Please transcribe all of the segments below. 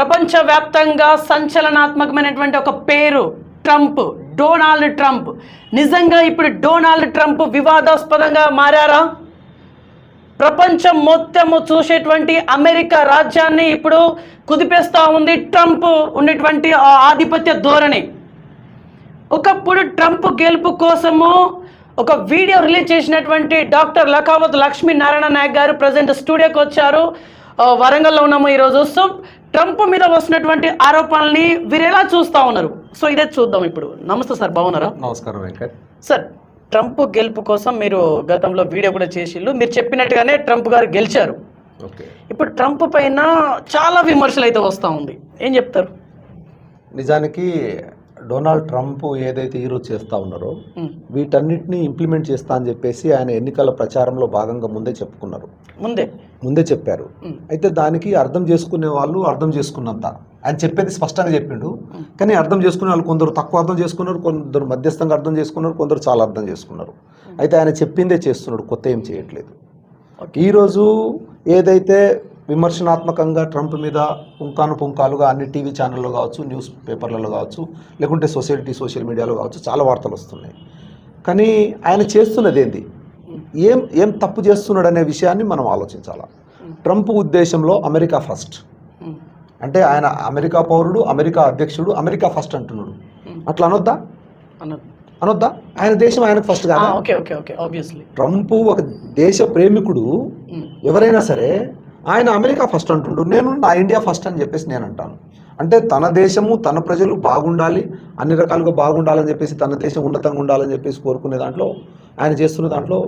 ప్రపంచవ్యాప్తంగా సంచలనాత్మకమైనటువంటి ఒక పేరు ట్రంప్ డొనాల్డ్ ట్రంప్. నిజంగా ఇప్పుడు డొనాల్డ్ ట్రంప్ వివాదాస్పదంగా మారారా? ప్రపంచం మొత్తము చూసేటువంటి అమెరికా రాజ్యాన్ని ఇప్పుడు కుదిపేస్తూ ఉంది ట్రంప్ ఉన్నటువంటి ఆధిపత్య ధోరణి. ఒకప్పుడు ట్రంప్ గెలుపు కోసము ఒక వీడియో రిలీజ్ చేసినటువంటి డాక్టర్ లఖావత్ లక్ష్మీ నారాయణ నాయక్ గారు ప్రజెంట్ స్టూడియోకి వచ్చారు. వరంగల్లో ఉన్నాము ఈరోజు. సో ట్రంప్ మీద వస్తున్నటువంటి ఆరోపణల్ని వీరు ఎలా చూస్తూ ఉన్నారు? సో ఇదే చూద్దాం ఇప్పుడు. నమస్తే సార్ బాగున్నారా? నమస్కారం వెంకట్. సార్ ట్రంప్ గెలుపు కోసం మీరు గతంలో వీడియో కూడా చేసిళ్ళు. మీరు చెప్పినట్టుగానే ట్రంప్ గారు గెలిచారు. ఇప్పుడు ట్రంప్ పైన చాలా విమర్శలు అయితే వస్తూ ఉంది. ఏం చెప్తారు? నిజానికి డొనాల్డ్ ట్రంప్ ఏదైతే ఈరోజు చేస్తా ఉన్నారో వీటన్నిటిని ఇంప్లిమెంట్ చేస్తా అని చెప్పేసి ఆయన ఎన్నికల ప్రచారంలో భాగంగా ముందే చెప్పుకున్నారు. ముందే? ముందే చెప్పారు. అయితే దానికి అర్థం చేసుకునే వాళ్ళు అర్థం చేసుకున్నంత. ఆయన చెప్పేది స్పష్టంగా చెప్పిండు. కానీ అర్థం చేసుకునే వాళ్ళు కొందరు తక్కువ అర్థం చేసుకున్నారు కొందరు మధ్యస్థంగా అర్థం చేసుకున్నారు కొందరు చాలా అర్థం చేసుకున్నారు. అయితే ఆయన చెప్పిందే చేస్తున్నాడు కొత్త ఏం చేయట్లేదు. ఈరోజు ఏదైతే విమర్శనాత్మకంగా ట్రంప్ మీద పుంకాను పుంకాలుగా అన్ని టీవీ ఛానల్లో కావచ్చు న్యూస్ పేపర్లలో కావచ్చు లేకుంటే సొసైటీ సోషల్ మీడియాలో కావచ్చు చాలా వార్తలు వస్తున్నాయి. కానీ ఆయన చేస్తున్నది ఏంది? ఏం ఏం తప్పు చేస్తున్నాడు అనే విషయాన్ని మనం ఆలోచించాలి? ట్రంప్ ఉద్దేశంలో అమెరికా ఫస్ట్. అంటే ఆయన అమెరికా పౌరుడు అమెరికా అధ్యక్షుడు అమెరికా ఫస్ట్ అంటున్నాడు. అట్లా అనొద్దా? అనొద్దా. ఆయన దేశం ఆయనకు ఫస్ట్ కాదా? Okay okay okay obviously Trump ఒక దేశ ప్రేమికుడు. ఎవరైనా సరే ఆయన అమెరికా ఫస్ట్ అంటుండు నేను నా ఇండియా ఫస్ట్ అని చెప్పేసి నేను అంటాను. అంటే తన దేశము తన ప్రజలు బాగుండాలి అన్ని రకాలుగా బాగుండాలని చెప్పేసి తన దేశం ఉన్నతంగా ఉండాలని చెప్పేసి కోరుకునే దాంట్లో ఆయన చేస్తున్న దాంట్లో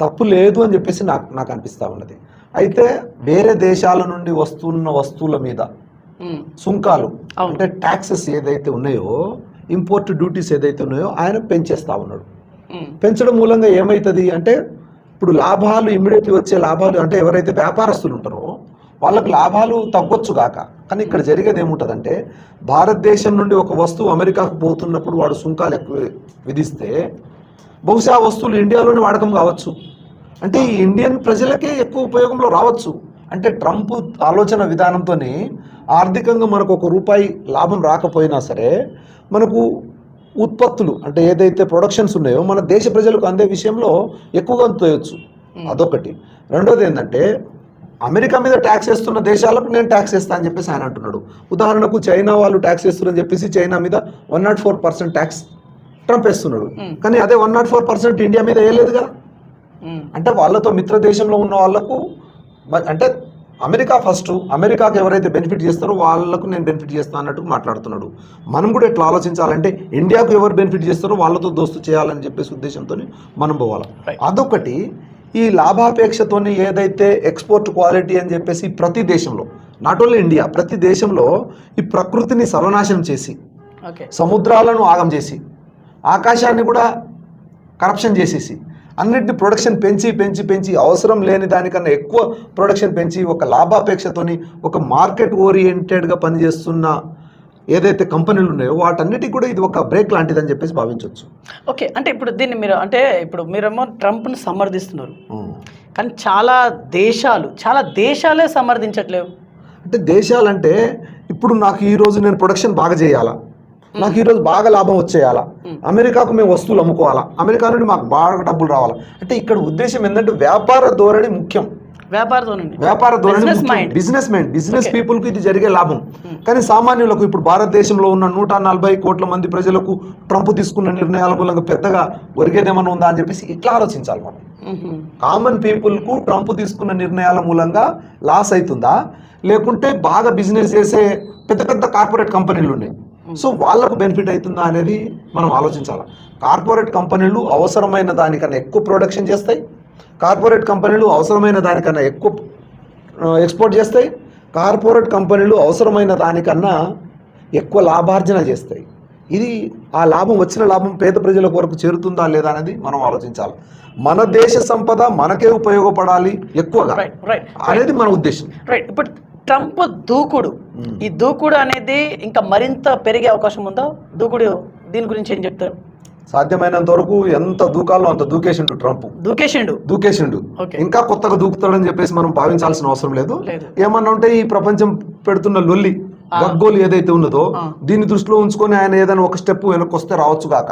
తప్పు లేదు అని చెప్పేసి నాకు నాకు అనిపిస్తూ ఉన్నది. అయితే వేరే దేశాల నుండి వస్తున్న వస్తువుల మీద సుంకాలు. అంటే ట్యాక్సెస్ ఏదైతే ఉన్నాయో ఇంపోర్ట్ డ్యూటీస్ ఏదైతే ఉన్నాయో ఆయన పెంచేస్తా ఉన్నాడు. పెంచడం మూలంగా ఏమవుతుంది అంటే ఇప్పుడు లాభాలు ఇమ్మీడియట్లీ వచ్చే లాభాలు అంటే ఎవరైతే వ్యాపారస్తులు ఉంటారో వాళ్ళకి లాభాలు తగ్గొచ్చు గాక. కానీ ఇక్కడ జరిగేది ఏముంటుందంటే భారతదేశం నుండి ఒక వస్తువు అమెరికాకు పోతున్నప్పుడు వాడు సుంకాలు ఎక్కువ విధిస్తే బహుశా ఆ వస్తువులు ఇండియాలోనే వాడకం కావచ్చు. అంటే ఈ ఇండియన్ ప్రజలకే ఎక్కువ ఉపయోగంలో రావచ్చు. అంటే ట్రంప్ ఆలోచన విధానంతోనే ఆర్థికంగా మనకు ఒక రూపాయి లాభం రాకపోయినా సరే మనకు ఉత్పత్తులు అంటే ఏదైతే ప్రొడక్షన్స్ ఉన్నాయో మన దేశ ప్రజలకు అందే విషయంలో ఎక్కువగా తోయొచ్చు. అదొకటి. రెండోది ఏంటంటే అమెరికా మీద ట్యాక్స్ వేస్తున్న దేశాలకు నేను ట్యాక్స్ వేస్తా అని చెప్పేసి ఆయన అంటున్నాడు. ఉదాహరణకు చైనా వాళ్ళు ట్యాక్స్ వేస్తున్నారని చెప్పేసి చైనా మీద one nought four percent tax Trump వేస్తున్నాడు. కానీ అదే one nought four percent India మీద వేయలేదు కదా అంటే వాళ్ళతో మిత్ర దేశంలో ఉన్న వాళ్ళకు అంటే అమెరికా ఫస్ట్ అమెరికాకి ఎవరైతే బెనిఫిట్ చేస్తారో వాళ్ళకు నేను బెనిఫిట్ చేస్తాను అన్నట్టు మాట్లాడుతున్నాడు. మనం కూడా ఎట్లా ఆలోచించాలంటే ఇండియాకు ఎవరు బెనిఫిట్ చేస్తారో వాళ్ళతో దోస్తు చేయాలని చెప్పేసి ఉద్దేశంతో మనం పోవాలి. అదొకటి ఈ లాభాపేక్షతోని ఏదైతే ఎక్స్పోర్ట్ క్వాలిటీ అని చెప్పేసి ప్రతి దేశంలో నాట్ ఓన్లీ ఇండియా ప్రతి దేశంలో ఈ ప్రకృతిని సర్వనాశనం చేసి సముద్రాలను ఆగం చేసి ఆకాశాన్ని కూడా కరప్షన్ చేసేసి అన్నిటిని ప్రొడక్షన్ పెంచి పెంచి పెంచి అవసరం లేని దానికన్నా ఎక్కువ ప్రొడక్షన్ పెంచి ఒక లాభాపేక్షతోని ఒక మార్కెట్ ఓరియంటెడ్గా పనిచేస్తున్న ఏదైతే కంపెనీలు ఉన్నాయో వాటన్నిటికి కూడా ఇది ఒక బ్రేక్ లాంటిదని చెప్పేసి భావించవచ్చు ఓకే. అంటే ఇప్పుడు దీన్ని మీరు అంటే ఇప్పుడు మీరేమో ట్రంప్ని సమర్థిస్తున్నారు. కానీ చాలా దేశాలు చాలా దేశాలే సమర్థించట్లేవు. అంటే దేశాలంటే ఇప్పుడు నాకు ఈ రోజు నేను ప్రొడక్షన్ బాగా చేయాలా? నాకు ఈ రోజు బాగా లాభం వచ్చేయాలా? అమెరికాకు మేము వస్తువులు అమ్ముకోవాలా? అమెరికా నుండి మాకు బాగా డబ్బులు రావాలా? అంటే ఇక్కడ ఉద్దేశం ఏంటంటే వ్యాపార ధోరణి ముఖ్యం. వ్యాపార ధోరణి. Business mind business. పీపుల్కి ఇది జరిగే లాభం. కానీ సామాన్యులకు ఇప్పుడు భారతదేశంలో ఉన్న నూట నలభై కోట్ల మంది ప్రజలకు ట్రంప్ తీసుకున్న నిర్ణయాల మూలంగా పెద్దగా ఒరిగేదేమన్నా ఉందా అని చెప్పేసి ఇట్లా ఆలోచించాలి మనం. కామన్ పీపుల్కు ట్రంప్ తీసుకున్న నిర్ణయాల మూలంగా లాస్ అవుతుందా? లేకుంటే బాగా బిజినెస్ చేసే పెద్ద పెద్ద కార్పొరేట్ కంపెనీలు ఉన్నాయి సో వాళ్ళకు బెనిఫిట్ అవుతుందా అనేది మనం ఆలోచించాలి. కార్పొరేట్ కంపెనీలు అవసరమైన దానికన్నా ఎక్కువ ప్రొడక్షన్ చేస్తాయి. కార్పొరేట్ కంపెనీలు అవసరమైన దానికన్నా ఎక్కువ ఎక్స్పోర్ట్ చేస్తాయి. కార్పొరేట్ కంపెనీలు అవసరమైన దానికన్నా ఎక్కువ లాభార్జన చేస్తాయి. ఇది ఆ లాభం వచ్చిన లాభం పేద ప్రజల వరకు చేరుతుందా లేదా అనేది మనం ఆలోచించాలి. మన దేశ సంపద మనకే ఉపయోగపడాలి ఎక్కువగా అనేది మన ఉద్దేశం. రైట్ ఇప్పుడు ట్రంప్ దూకుడు. ఈ దూకుడు అనేది ఇంకా మరింత పెరిగే అవకాశం ఉందా? దూకుడు దీని గురించి ఏం చెప్తారు? సాధ్యమైనంత వరకు ఎంత దూకాలో అంత దూకేసిండు ట్రంప్. దూకేసిండు? దూకేసిండు. ఇంకా కొత్తగా దూకుతాడని చెప్పేసి మనం భావించాల్సిన అవసరం లేదు. ఏమన్నా ఉంటే ఈ ప్రపంచం పెడుతున్న లొల్లి గగ్గోలు ఏదైతే ఉన్నదో. దీన్ని దృష్టిలో ఉంచుకొని ఆయన ఏదైనా ఒక స్టెప్ వెనక్కి వస్తే రావచ్చు కాక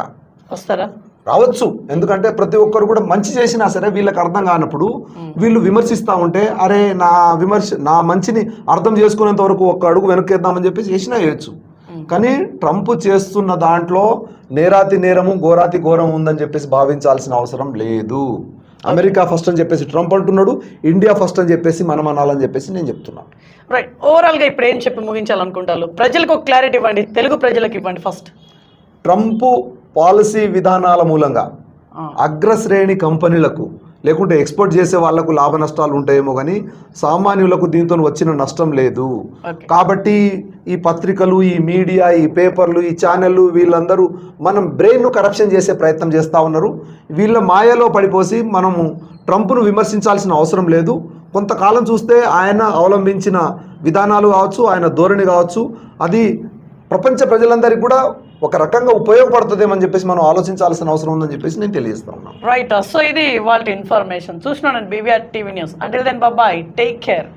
వస్తారా? రావచ్చు. ఎందుకంటే ప్రతి ఒక్కరు కూడా మంచి చేసినా సరే వీళ్ళకి అర్థం కానప్పుడు వీళ్ళు విమర్శిస్తా ఉంటే అరే నా విమర్శ నా మంచిని అర్థం చేసుకునేంత వరకు ఒక్క అడుగు వెనక్కేద్దామని చెప్పేసి చేసినా వేయచ్చు కానీ ట్రంప్ చేస్తున్న దాంట్లో నేరాతి నేరము ఘోరాతి ఘోరం ఉందని చెప్పేసి భావించాల్సిన అవసరం లేదు. అమెరికా ఫస్ట్ అని చెప్పేసి ట్రంప్ అంటున్నాడు ఇండియా ఫస్ట్ అని చెప్పేసి మనం అనాలని చెప్పేసి నేను చెప్తున్నా. రైట్ ఓవరాల్గా ఇప్పుడు ఏం చెప్పి ముగించాలనుకుంటారు? ప్రజలకు క్లారిటీ ఇవ్వండి తెలుగు ప్రజలకు ఇవ్వండి ఫస్ట్ ట్రంప్ పాలసీ విధానాల మూలంగా అగ్రశ్రేణి కంపెనీలకు లేకుంటే ఎక్స్పోర్ట్ చేసే వాళ్ళకు లాభ నష్టాలు ఉంటాయేమో కానీ సామాన్యులకు దీంతో వచ్చిన నష్టం లేదు. కాబట్టి ఈ పత్రికలు ఈ మీడియా ఈ పేపర్లు ఈ ఛానళ్ళు వీళ్ళందరూ మనం బ్రెయిన్ను కరప్షన్ చేసే ప్రయత్నం చేస్తూ ఉన్నారు. వీళ్ళ మాయలో పడిపోసి మనము ట్రంప్ను విమర్శించాల్సిన అవసరం లేదు. కొంతకాలం చూస్తే ఆయన అవలంబించిన విధానాలు కావచ్చు ఆయన ధోరణి కావచ్చు అది ప్రపంచ ప్రజలందరికీ కూడా ఒక రకంగా ఉపయోగపడుతుందేమని చెప్పేసి మనం ఆలోచించాల్సిన అవసరం ఉందని చెప్పేసి నేను తెలియజేస్తా ఉన్నాను. రైట్ సో ఇది వాళ్ళ ఇన్ఫర్మేషన్ చూసినాను బీవీఆర్ టీవీ న్యూస్ అంటే దెన్ బాబాయ్ టేక్ కేర్